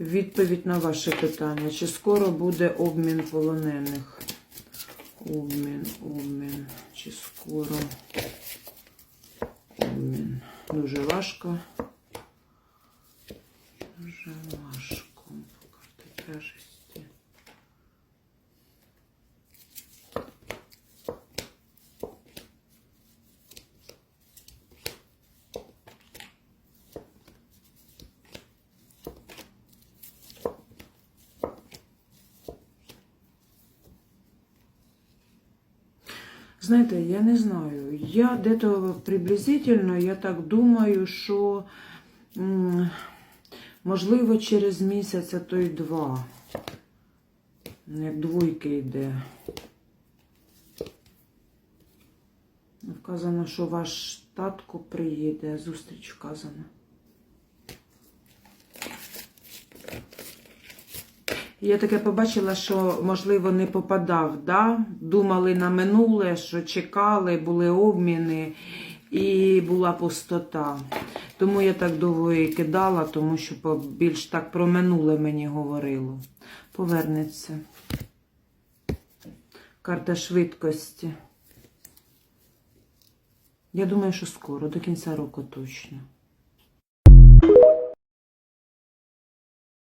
Відповідь на ваше питання. Чи скоро буде обмін полонених? Обмін, обмін. Чи скоро обмін? Дуже важко. Дуже важко. По карті Знаєте, я не знаю. Я де-то приблизительно, я так думаю, що можливо через місяць, а то й два. Як двойки йде. Вказано, що ваш татко приїде, зустріч вказана. Я таке побачила, що, можливо, не попадав, да? думали на минуле, що чекали, були обміни і була пустота. Тому я так довго і кидала, тому що більш так про минуле мені говорило. Повернеться. Карта швидкості. Я думаю, що скоро, до кінця року точно.